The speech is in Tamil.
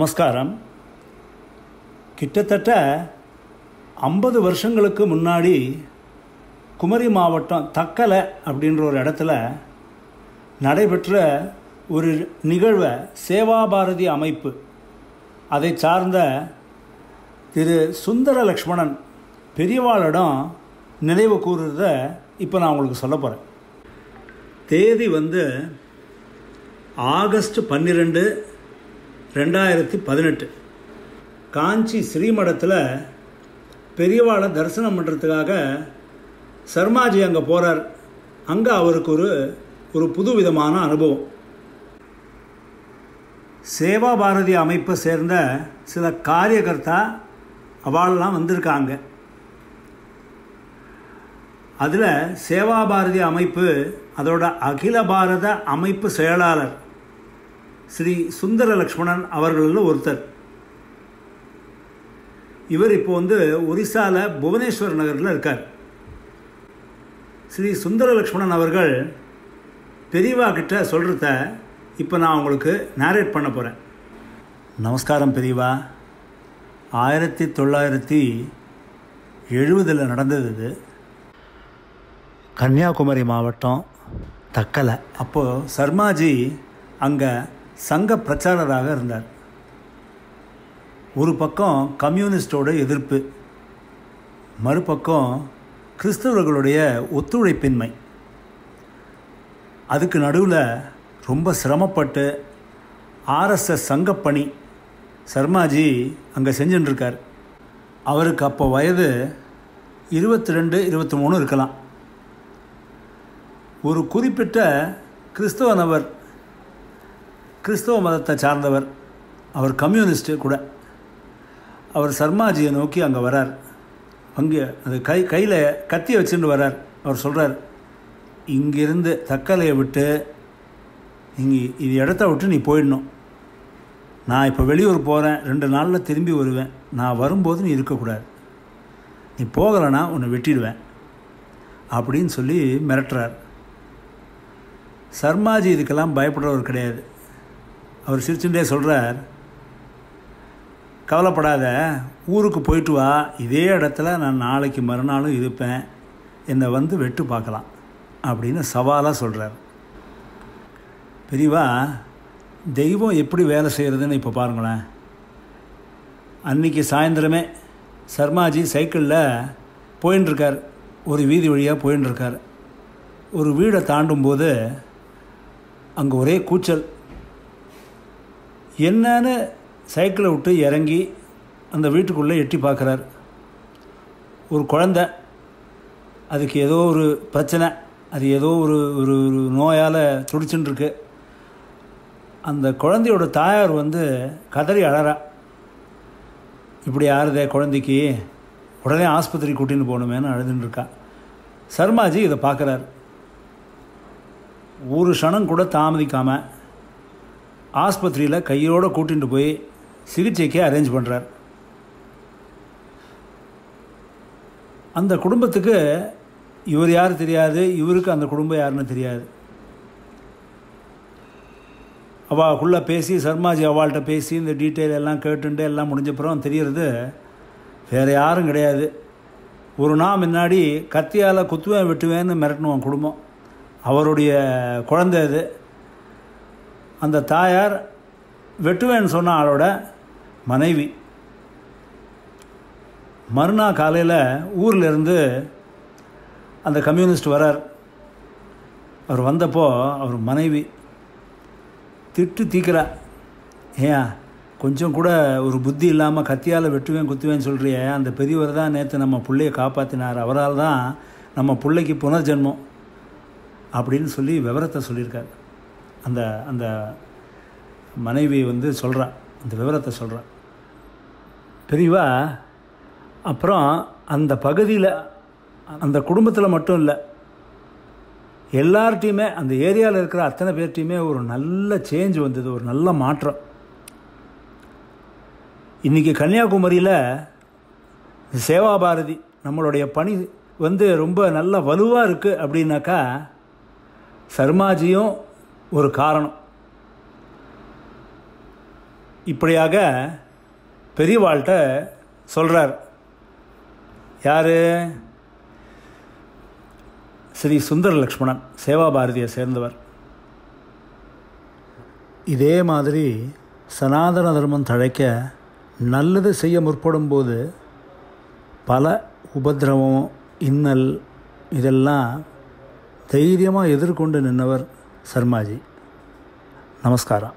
நமஸ்காரம். கிட்டத்தட்ட ஐம்பது வருஷங்களுக்கு முன்னாடி குமரி மாவட்டம் தக்கலை அப்படின்ற ஒரு இடத்துல நடைபெற்ற ஒரு நிகழ்வை சேவாபாரதி அமைப்பு அதை சார்ந்த திரு சுந்தர லக்ஷ்மணன் பெரியவாளிடம் நினைவு கூறுறத இப்போ நான் உங்களுக்கு சொல்ல போகிறேன் தேதி வந்து ஆகஸ்ட் பன்னிரெண்டு ரெண்டாயிரத்தி பதினெட்டு. காஞ்சி ஸ்ரீமடத்தில் பெரியவாளை தரிசனம் பண்ணுறதுக்காக சர்மாஜி அங்கே போகிறார் அங்கே அவருக்கு ஒரு ஒரு புது விதமான அனுபவம். சேவா பாரதி அமைப்பை சேர்ந்த சில காரியகர்த்தா அவாளெலாம் வந்திருக்காங்க. அதில் சேவா பாரதி அமைப்பு அதோட அகில பாரத அமைப்பு செயலாளர் ஸ்ரீ சுந்தர லக்ஷ்மணன் அவர்களில் ஒருத்தர். இவர் இப்போ வந்து ஒரிசாவில் புவனேஸ்வர் நகரில் இருக்கார். ஸ்ரீ சுந்தர லக்ஷ்மணன் அவர்கள் பெரியவா கிட்ட சொல்கிறத இப்போ நான் உங்களுக்கு நேரேட் பண்ண போகிறேன் நமஸ்காரம் பெரியவா. ஆயிரத்தி தொள்ளாயிரத்தி எழுபதில் நடந்தது இது. கன்னியாகுமரி மாவட்டம் தக்கலை. அப்போது சர்மாஜி அங்கே சங்க பிரச்சாரராக இருந்தார். ஒரு பக்கம் கம்யூனிஸ்டோட எதிர்ப்பு மறுபக்கம் கிறிஸ்தவர்களுடைய ஒத்துழைப்பின்மை. அதுக்கு நடுவில் ரொம்ப சிரமப்பட்டு ஆர்எஸ்எஸ் சங்கப்பணி சர்மாஜி அங்கே செஞ்சுட்டுருக்கார் அவருக்கு அப்போ வயது இருபத்தி ரெண்டு இருபத்தி மூணு இருக்கலாம். ஒரு குறிப்பிட்ட கிறிஸ்தவ நபர் கிறிஸ்தவ மதத்தை சார்ந்தவர் அவர் கம்யூனிஸ்ட்டு கூட. அவர் சர்மாஜியை நோக்கி அங்கே வரார். அங்கே அது கை கையில் கத்தி வச்சுட்டு வரார். அவர் சொல்கிறார் இங்கிருந்து தக்கலையை விட்டு இங்கே இது இடத்த விட்டு நீ போயிடணும். நான் இப்போ வெளியூர் போகிறேன் ரெண்டு நாளில் திரும்பி வருவேன். நான் வரும்போது நீ இருக்கக்கூடாது. நீ போகலைன்னா உன்னை வெட்டிடுவேன். அப்படின்னு சொல்லி மிரட்டுறார். சர்மாஜி இதுக்கெல்லாம் பயப்படுறவர் கிடையாது. அவர் சிரிச்சுட்டே சொல்கிறார் கவலைப்படாத ஊருக்கு போயிட்டு வா இதே இடத்துல நான் நாளைக்கு மறுநாளும் இருப்பேன் என்னை வந்து வெட்டு பார்க்கலாம் அப்படின்னு சவாலாக சொல்கிறார் பெரியவா தெய்வம் எப்படி வேலை செய்கிறதுன்னு இப்போ பாருங்களேன். அன்றைக்கி சாயந்தரமே சர்மாஜி சைக்கிளில் போயின்ட்டுருக்கார் ஒரு வீதி வழியாக போயின்ட்டுருக்கார் ஒரு வீடை தாண்டும்போது அங்கே ஒரே கூச்சல் என்னன்னு சைக்கிளை விட்டு இறங்கி அந்த வீட்டுக்குள்ளே எட்டி பார்க்குறார். ஒரு குழந்த. அதுக்கு ஏதோ ஒரு பிரச்சனை. அது ஏதோ ஒரு ஒரு ஒரு நோயால் துடிச்சுட்டுருக்கு அந்த குழந்தையோட தாயார் வந்து கதறி அழறா. இப்படி ஆறுதே குழந்தைக்கு? உடனே ஆஸ்பத்திரி கூட்டின்னு போகணுமேனு அழுதுன்னு இருக்கா சர்மாஜி இதை பார்க்குறாரு. ஒரு க்ஷணம் கூட தாமதிக்காமல் ஆஸ்பத்திரியில் கையோடு கூட்டிகிட்டு போய் சிகிச்சைக்கு அரேஞ்ச் பண்ணுறார் அந்த குடும்பத்துக்கு இவர் யார் தெரியாது இவருக்கு அந்த குடும்பம் யாருன்னு தெரியாது. அவளுக்குள்ளே பேசி சர்மாஜி அவள்கிட்ட பேசி இந்த டீட்டெயில் எல்லாம் கேட்டுட்டு எல்லாம் முடிஞ்சப்புறம் தெரியறது வேறு யாரும் கிடையாது. ஒரு நாள் முன்னாடி கத்தியால் குத்துவேன் வெட்டுவேன்னு மிரட்டணுவான் குடும்பம். அவருடைய குழந்தை அது. அந்த தாயார் வெட்டுவேன்னு சொன்ன ஆளோட மனைவி. மறுநாள் காலையில் ஊர்லேருந்து அந்த கம்யூனிஸ்ட் வரார். அவர் வந்தப்போ அவர் மனைவி திட்டு தீக்கிறா ஏன் கொஞ்சம் கூட ஒரு புத்தி இல்லாமல் கத்தியால் வெட்டுவேன் குத்துவேன்னு சொல்கிறியே அந்த பெரியவர் தான் நேற்று நம்ம பிள்ளையை காப்பாற்றினார் அவரால் தான் நம்ம பிள்ளைக்கு புனர்ஜென்மம் அப்படின்னு சொல்லி விவரத்தை சொல்லியிருக்கார். அந்த அந்த மனைவி வந்து சொல்கிறான் அந்த விவரத்தை சொல்கிறான் பெரியவா அப்புறம் அந்த பகுதியில் அந்த குடும்பத்தில் மட்டும் இல்லை எல்லார்ட்டையுமே அந்த ஏரியாவில் இருக்கிற அத்தனை பேர்ட்டையுமே ஒரு நல்ல சேஞ்ச் வந்தது ஒரு நல்ல மாற்றம். இன்றைக்கி கன்னியாகுமரியில் சேவா பாரதி நம்மளுடைய பணி வந்து ரொம்ப நல்ல வலுவாக இருக்குது அப்படின்னாக்கா சர்மாஜியும் ஒரு காரணம். இப்படியாக பெரியவாள்கிட்ட சொல்கிறார் யார்? ஸ்ரீ சுந்தர லக்ஷ்மணன் சேவா பாரதியை சேர்ந்தவர். இதே மாதிரி சனாதன தர்மம் தழைக்க நல்லது செய்ய முற்படும்போது பல உபதிரவம் இன்னல் இதெல்லாம் தைரியமாக எதிர்கொண்டு நின்றவர் சர்மாஜி நமஸ்காரம்